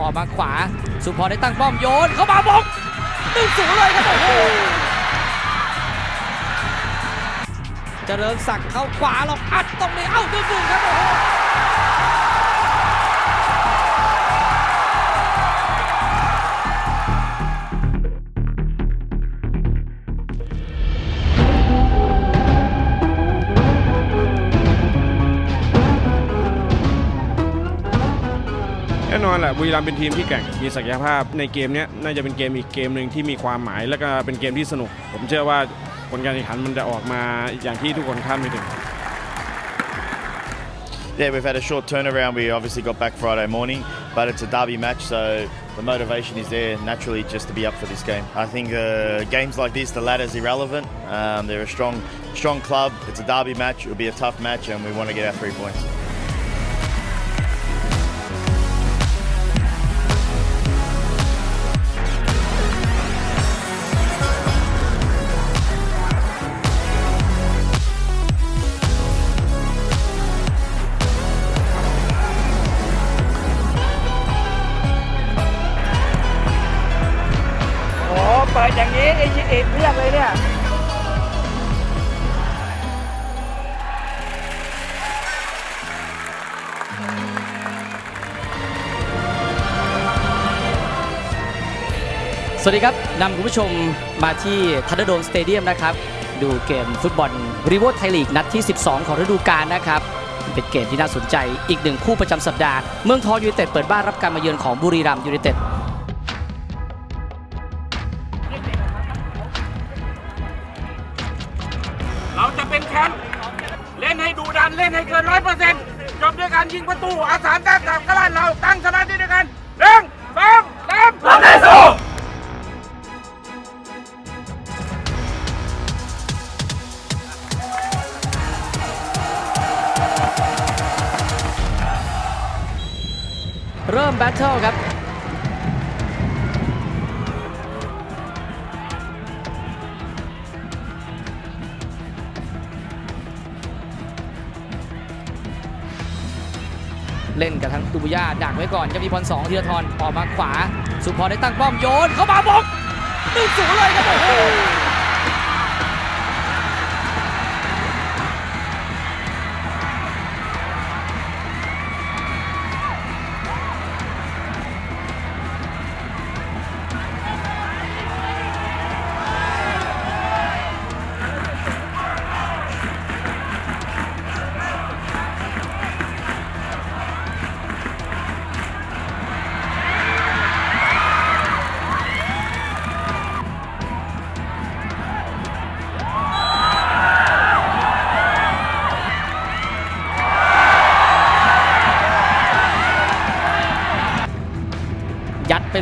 ออกมาขวา สุพรได้ตั้งป้อมโยนเข้ามาบงหนึ่งสูงเลยครับโอ้โหเจริญศักดิ์เข้าขวาลองอัดตรงนี้เอ้าหนึ่งหนึ่งครับโอ้โห บุรีรัมย์เป็นทีมที่แกร่งมีศักยภาพในเกมนี้น่าจะเป็นเกมอีกเกมหนึ่งที่มีความหมาย แล้วก็เป็นเกมที่สนุก ผมเชื่อว่าผลการแข่งขันมันจะออกมาอย่างที่ทุกคนคาดไม่ถึง Yeah, we've had a short turnaround. We obviously got back Friday morning, but it's a derby match, so the motivation is there naturally just to be up for this game. I think uh, games like this, the ladder's irrelevant. Um, they're a strong, strong club. It's a derby match. It'll be a tough match, and we want to get our three points. เอ็ดเรียกเลยเนี่ยสวัสดีครับนำคุณผู้ชมมาที่ทันเดอร์โดมสเตเดียมนะครับ ดูเกมฟุตบอลรีโวไทยลีกนัดที่ 12 ของฤดูกาลนะครับ เป็นเกมที่น่าสนใจอีกหนึ่งคู่ประจำสัปดาห์ เมืองทองยูไนเต็ดเปิดบ้านรับการมาเยือนของบุรีรัมย์ยูไนเต็ด ร้อยเปอร์เซ็นต์จบด้วยการยิงประตูอาสามแต้มกับกระลานเราตั้งสมาธิด้วยกันหนึ่งสองสามทำได้สู้เริ่มแบทเทิลครับ เล่นกับทั้งตูบุย่าดักไว้ก่อนจะมีพรสองธีรทรออกมาขวา สุพรได้ตั้งป้อมโยนเข้ามาบงหนึ่งสูงเลยครับโอ้โห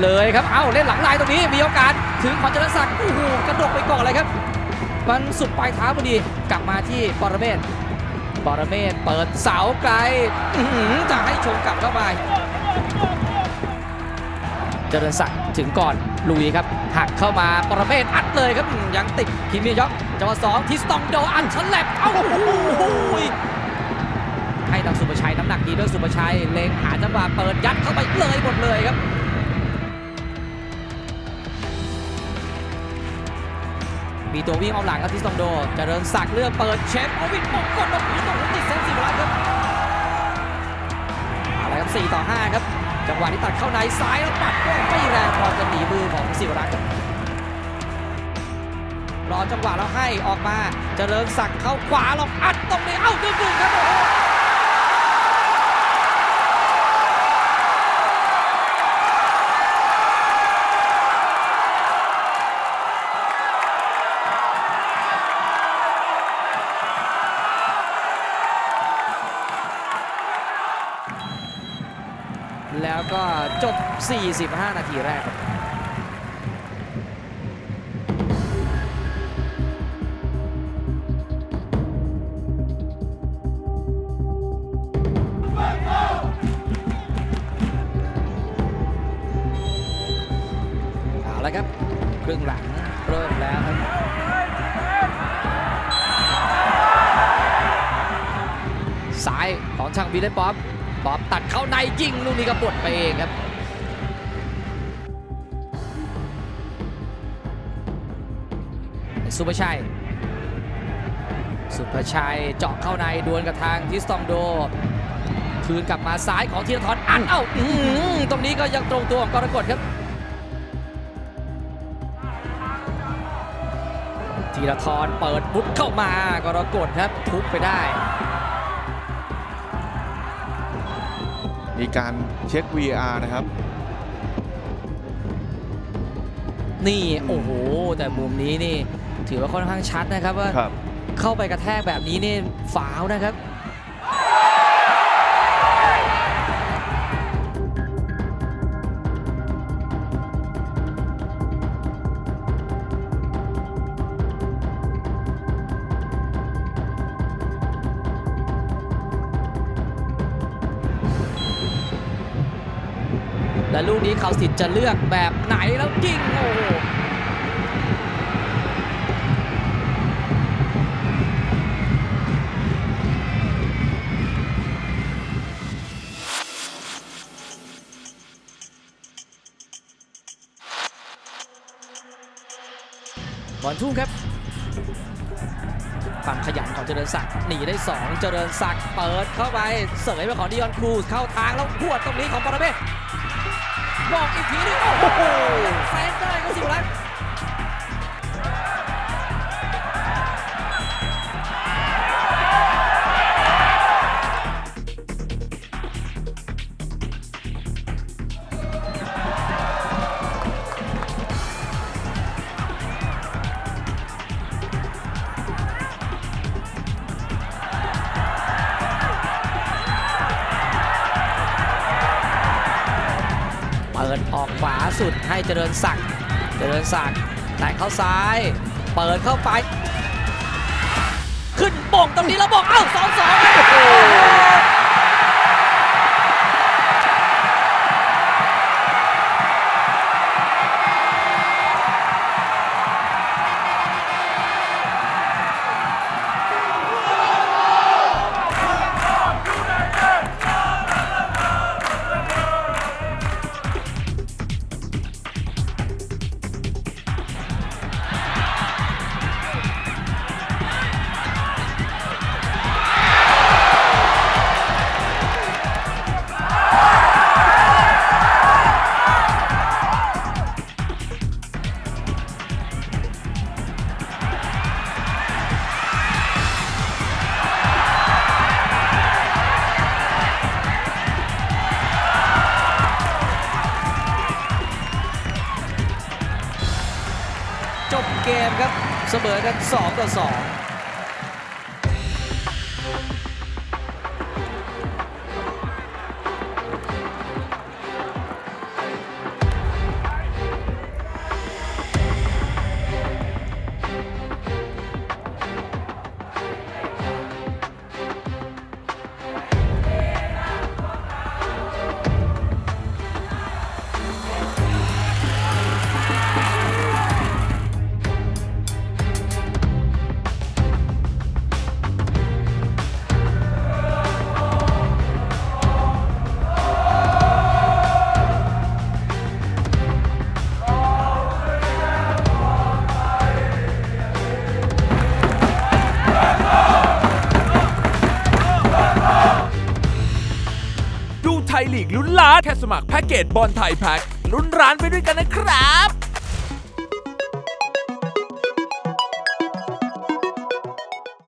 เลยครับ เอ้าเล่นหลังลายตรงนี้มีโอกาสถึงขวัญเจรศักดิ์โอ้โหกระโดกไปก่อนเลยครับ มันสุดปลายเท้าพอดีกลับมาที่ปรเมศปรเมศเปิดเสาไกลจะให้ชงกลับเข้าไปเจริญศักดิ์ถึงก่อนลุยครับหักเข้ามาปรเมศอัดเลยครับยังติดคิมเมียยอกจังหวะสองทิสตองโดอันฉลับเอ้าโอ้โหให้ทางสุประชัยน้ำหนักดีด้วยสุประชัยเล็งหาจังหวะเปิดยัดเข้าไปเลยหมดเลยครับ มีตัววิ่งเอาหลังครับทิสตองโดเจริญศักดิ์เลือกเปิดเชฟโอวินมงกดลงพื้นตรงติดเซนสิบลักครับอาละครับ4ต่อ 5 ครับจังหวะที่ตัดเข้าในซ้ายแล้วปัดไม่แรงพอจะหนีมือของสิวรักษ์ครับรอจังหวะแล้วให้ออกมาเจริญศักดิ์เข้าขวาลองอัดตรงนี้เอ้าดึงดึงครับ 45 นาทีแรกครับเอาละครับ ครึ่งหลังเริ่มแล้วครับซ้ายของช่างวีเลนป๊อปป๊อปตัดเข้าในยิงลูกนี้ก็ปลดไปเองครับ สุภชัย สุภชัยเจาะเข้าในดวลกับทางทิสตองโด คืนกลับมาซ้ายของธีรทรอัดเอ้าอื้อหือตรงนี้ก็ยังตรงตัวของกรกฎครับธีรทรเปิดปุ๊บเข้ามากรกฎครับทุบไปได้ มีการเช็ค VR นะครับ นี่ โอ้โห แต่มุมนี้นี่ ถือว่าค่อนข้างชัดนะครับว่าครับ เข้าไปกระแทกแบบนี้นี่ฝาวนะครับ และลูกนี้เขาสิทธิ์จะเลือกแบบไหนแล้วยิงโอ้โห บอลทุ่งครับความขยันของเจริญศักดิ์หนีได้ 2 เจริญศักดิ์เปิดเข้าไปเสยไปของดิออนครูสเข้าทางแล้วพวดตรงนี้ของปรเมศบอกอีกทีนึงโอ้โหแซงได้ก็สิวรัตน์ ปิดออกขวาสุดให้เจริญศักดิ์เจริญศักดิ์แต่เข้าซ้าย เปิดเข้าไป ขึ้นโป่งตรงนี้แล้วบอก เอ้าสองสองโอ้โห จบเกมครับ เสมอกัน 2 ต่อ 2 ลีกลุ้นล้านแค่สมัครแพ็กเกจบอลไทยแพ็กลุ้นร้านไปด้วยกันนะครับ